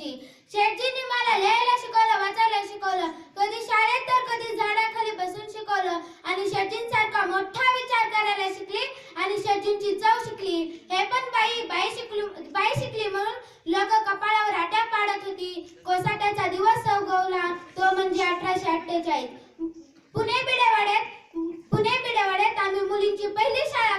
शेटजी शेटजींनी मला लिहायला शिकवलं वाचायला शिकवलं. कधी शाळेत तर कधी झाडाखाली बसून शिकवलं. आणि शेटजींसारखा मोठा विचार करायला शिकली आणि शेटजींची चव शिकली. हे पण बाई बाई शिकली बाई शिकली म्हणून लोक कपाळावर आट्या पाडत होती. कोसाट्याचा दिवस सवगवला. तो म्हणजे अठराशे अठ्ठेचाळीस. पुणे बिडेवाड्यात पुणे बिडेवाड्यात आम्ही मुलींची पहिली शाळा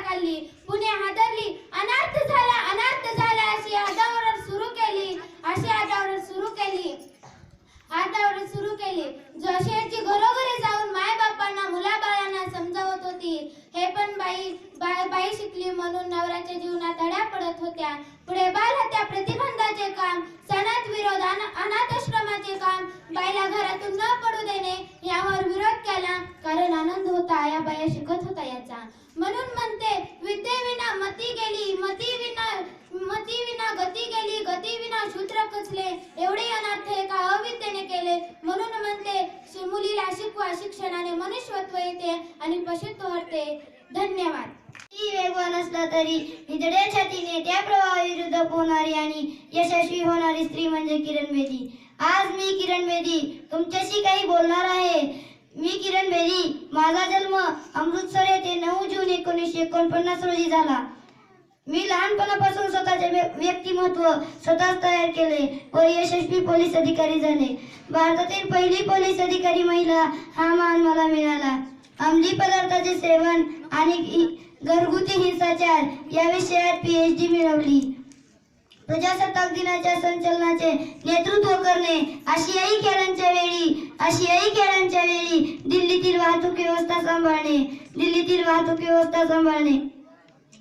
हात आवडे सुरू केले. जोशियाची घरोघरी जाऊन माय बापांना मुलाबाळांना समजावत होती. हे पण बाई बाई बाई शिकली म्हणून नवऱ्याच्या जीवनात धड्या पडत होत्या. पुढे बालहत्या प्रतिबंधाचे काम सणात विरोध अनाथाश्रमाचे काम बाईला घरातून न पडू देणे यावर विरोध केला. कारण आनंद होता या बाया शिकत होता याचा. म्हणून म्हणते विद्येविना मती गेली मती विना मती विना गती गेली गती विना शूद्र कचले एवढे शिकवा शिक्षणाने मनुष्यत्व येते आणि पशुत्व हरते धन्यवाद. ती वेगवान असला तरी हिदड्या छातीने त्या प्रवाहाविरुद्ध पोहणारी आणि यशस्वी होणारी स्त्री म्हणजे किरण बेदी. आज मी किरण बेदी तुमच्याशी काही बोलणार आहे. मी किरण बेदी माझा जन्म अमृतसर येथे नऊ जून एकोणीसशे एकोणपन्नास रोजी झाला. मी लहानपणापासून स्वतःचे व्य- व्यक्तिमत्व स्वतःच तयार केले. व यशस्वी पोलीस अधिकारी झाले. भारतातील पहिली पोलीस अधिकारी महिला हा मान मला मिळाला. अंमली पदार्थाचे सेवन आणि घरगुती हिंसाचार या विषयात पीएच डी मिळवली. प्रजासत्ताक दिनाच्या संचलनाचे नेतृत्व करणे आशियाई खेळांच्या वेळी आशियाई खेळांच्या वेळी दिल्लीतील वाहतूक व्यवस्था सांभाळणे दिल्लीतील वाहतूक व्यवस्था सांभाळणे.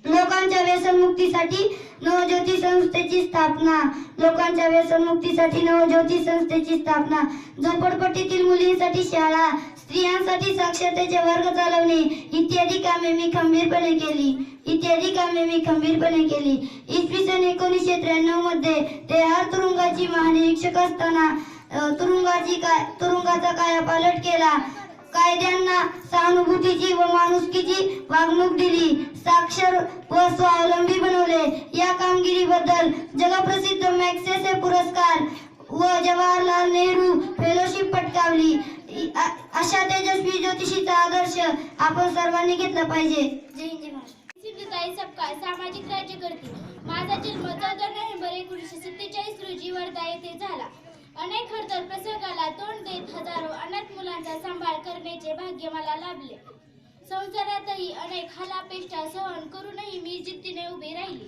लोकांच्या व्यसनमुक्तीसाठी नवज्योती संस्थेची स्थापना. लोकांच्या व्यसनमुक्तीसाठी नवज्योती संस्थेची स्थापना. झोपडपट्टीतील मुलींसाठी शाळा स्त्रियांसाठी साक्षरतेचे वर्ग चालवणे. इत्यादी कामे मी खंबीरपणे केली. इत्यादी कामे मी खंबीरपणे केली. इसवी सन एकोणीसशे त्र्याण्णवमध्ये तेहार तुरुंगाची महानिरीक्षक असताना तुरुंगाची काय तुरुंगाचा कायापालट केला. कायद्यांना सहानुभूतीची व माणुसकीची वागणूक दिली साक्षर व स्वावलंबी बनवले या कामगिरीबद्दल जगप्रसिद्ध मॅक्सेसे पुरस्कार व जवाहरलाल नेहरू फेलोशिप पटकावली. अ- अशा तेजस्वी ज्योतिषीचा आदर्श आपण सर्वांनी घेतला पाहिजे. जय हिंद जय सामाजिक राज्यकर्ती माझा जन्म चौदा नोव्हेंबर एकोणीसशे सत्तेचाळीस रोजी वर्धा येथे झाला. अनेक खडतर प्रसंगाला तोंड देत हजारो अनाथ मुलांचा सांभाळ करण्याचे भाग्य मला लाभले. संसारातही अनेक हालापेष्टा सहन करूनही मी जिद्दीने उभी राहिली.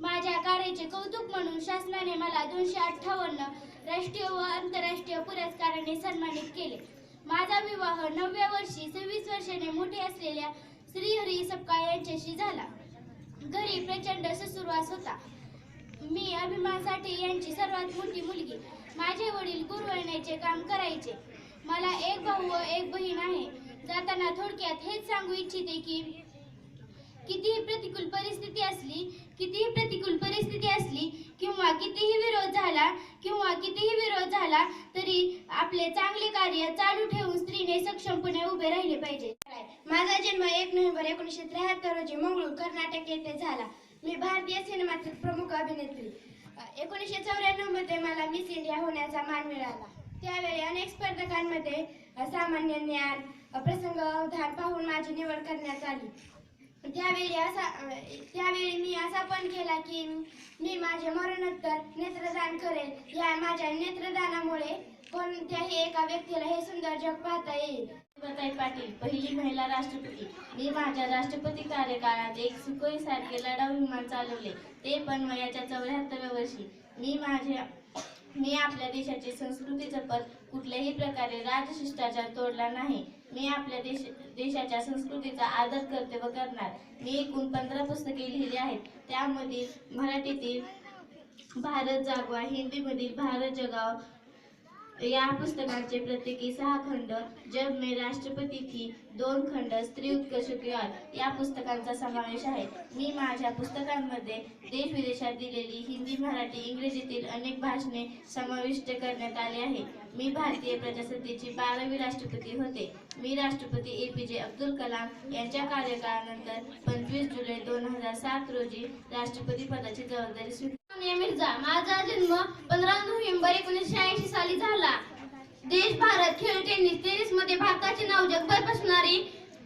माझ्या कार्याचे कौतुक म्हणून शासनाने मला दोनशे अठ्ठावन्न राष्ट्रीय व आंतरराष्ट्रीय पुरस्काराने सन्मानित केले. माझा विवाह नवव्या वर्षी सव्वीस वर्षाने मोठे असलेल्या श्रीहरी सपकाळ यांच्याशी झाला. घरी प्रचंड ससुरवास होता. मी अभिमानासाठी यांची सर्वात मोठी मुलगी माझे वडील गुरुवळण्याचे काम करायचे. मला एक भाऊ व एक बहीण आहे. जाताना थोडक्यात हेच सांगू इच्छिते की कितीही प्रतिकूल परिस्थिती असली कितीही प्रतिकूल परिस्थिती असली किंवा कितीही विरोध झाला किंवा कितीही विरोध झाला तरी आपले चांगले कार्य चालू ठेवून स्त्रीने सक्षमपणे उभे राहिले पाहिजे. माझा जन्म एक नोव्हेंबर एकोणीसशे त्र्याहत्तर रोजी मंगळूर कर्नाटक येथे झाला. मी भारतीय सिनेमातील प्रमुख अभिनेत्री. एकोणीसशे चौऱ्याण्णवमध्ये मला मिस इंडिया होण्याचा मान मिळाला. त्यावेळी अनेक स्पर्धकांमध्ये सामान्य ज्ञान प्रसंग अवधान पाहून माझी निवड करण्यात आली. त्यावेळी असा त्यावेळी मी असा पण केला की मी माझ्या मरणोत्तर नेत्रदान करेल. या माझ्या नेत्रदानामुळे कोणत्याही एका व्यक्तीला हे सुंदर जग पाहता येईल. प्रतिभाताई पाटील पहिली महिला राष्ट्रपती. मी माझ्या राष्ट्रपती कार्यकाळात एक सुखोई सारखे लढाऊ विमान चालवले. ते पण वयाच्या चौऱ्याहत्तव्या वर्षी. मी माझ्या मी आपल्या देशाची संस्कृती जपत कुठल्याही प्रकारे राजशिष्टाचार तोडला नाही. मी आपल्या देश देशाच्या संस्कृतीचा आदर करते व करणार. मी एकूण पंधरा पुस्तके लिहिली आहेत. त्यामधील मराठीतील भारत जागवा हिंदीमधील भारत जगाव या पुस्तकांचे प्रत्येकी सहा खंड जब मे राष्ट्रपती थी दोन खंड स्त्री उत्कर्ष किवार या पुस्तकांचा समावेश आहे. मी माझ्या पुस्तकांमध्ये देश विदेशात दिलेली हिंदी मराठी इंग्रजीतील अनेक भाषणे समाविष्ट करण्यात आली आहे. मी भारतीय प्रजासत्तेची बारावी राष्ट्रपती होते. मी राष्ट्रपती ए पी जे अब्दुल कलाम यांच्या कार्यकाळानंतर पंचवीस जुलै दोन हजार सात रोजी राष्ट्रपती पदाची जबाबदारी स्वीकारली. मिर्झा माझा जन्म पंधरा नोव्हेंबर एकोणीसशे शहाऐंशी साली झाला देश भारत खेळ टेनिस टेनिसमध्ये भारताचे नाव जगभर बसणारी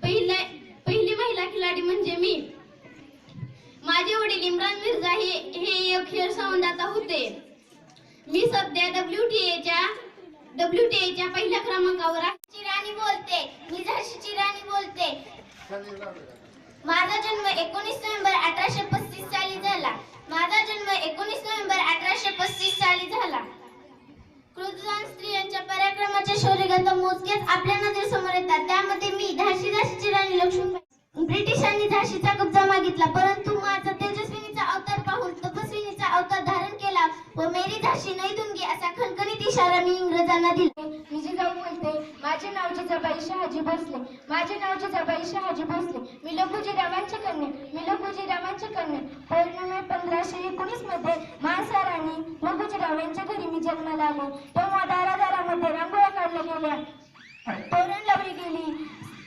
पहिल्या पहिली महिला खिलाडी म्हणजे मी. माझे वडील इम्रान मिर्झा हे हे एक खेळ संबंधात होते. मी सध्या डब्ल्यू टी एच्या डब्ल्यू टी एच्या पहिल्या क्रमांकावर आहे. चिराणी बोलते. मी झाशीची राणी बोलते. माझा जन्म एकोणीस नोव्हेंबर अठराशे पस्तीस साली झाला. माझा जन्म एकोणीस नोव्हेंबर अठराशे पस्तीस साली झाला. कृतदान स्त्रियांच्या पराक्रमाच्या शौर्यगाथा मोजक्याच आपल्या नजरेसमोर येतात. त्यामध्ये मी झाशी झाशीची राणी लक्ष्मीबाई ब्रिटिशांनी झाशीचा कब्जा मागितला परंतु माझा तेजस्विनीचा अवतार पाहून तपस्विनीचा अवतार धारण केला व मेरी झाशी नाही दुंगी असा खणखणीत इशारा मी त्यांना दिले. मी जिजाऊ बोलते माझे नाव जिजाबाई शहाजी भोसले. माझे नाव जिजाबाई शहाजी भोसले. मी लघुजी कन्या. मी लघुजी कन्या. पौर्णिमे पंधराशे एकोणीसमध्ये महासाराणी लघुजी राव यांच्या घरी मी जन्माला आले. तेव्हा दारादारामध्ये रांगोळ्या काढल्या गेल्या. तोरण लावली गेली.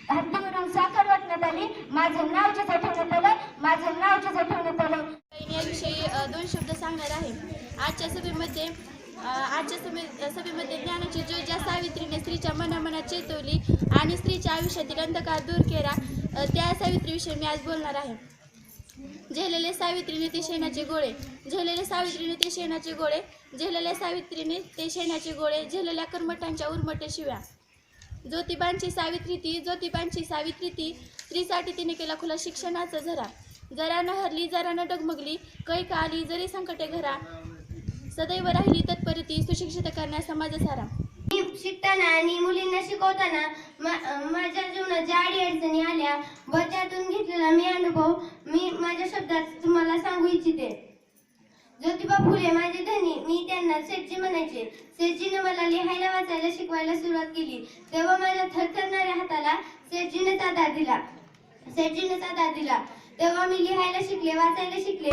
हत्तीवरून साखर वाटण्यात आली. माझं नाव जिजा ठेवण्यात आलं. माझं नाव जिजा ठेवण्यात आलं याविषयी दोन शब्द सांगणार आहे. आजच्या सभेमध्ये आजच्या सभे सभेमध्ये ज्ञानाची जो ज्या सावित्रीने स्त्रीच्या मनामनात चेतवली आणि स्त्रीच्या आयुष्यातील अंधकार दूर केला त्या सावित्रीविषयी मी आज बोलणार आहे. झेलेले सावित्रीने ते शेणाचे गोळे झेलेले सावित्रीने ते शेणाचे गोळे झेलेल्या सावित्रीने ते शेणाचे गोळे झेलेल्या कर्मठांच्या उर्मटे शिव्या. ज्योतिबांची सावित्री ती ज्योतिबांची सावित्री ती स्त्रीसाठी तिने केला खुला शिक्षणाचा झरा. जरा न हरली जरा न डगमगली कैक आली जरी संकटे घरा सदैव राहिली तत्परी ती सुशिक्षित करण्यास समाज सारा. मी शिकताना आणि मुलींना शिकवताना माझ्या जीवनात ज्या अडी अडचणी आल्या व त्यातून घेतलेला मी अनुभव मी माझ्या शब्दात तुम्हाला सांगू इच्छिते. ज्योतिबा फुले माझे धनी मी त्यांना सेठजी म्हणायचे. सेठजीने मला लिहायला वाचायला शिकवायला सुरुवात केली. तेव्हा माझ्या थरथरणाऱ्या हाताला सेठजीनेच आधार दिला. सेठजीनेच आधार दिला. तेव्हा मी लिहायला शिकले वाचायला शिकले.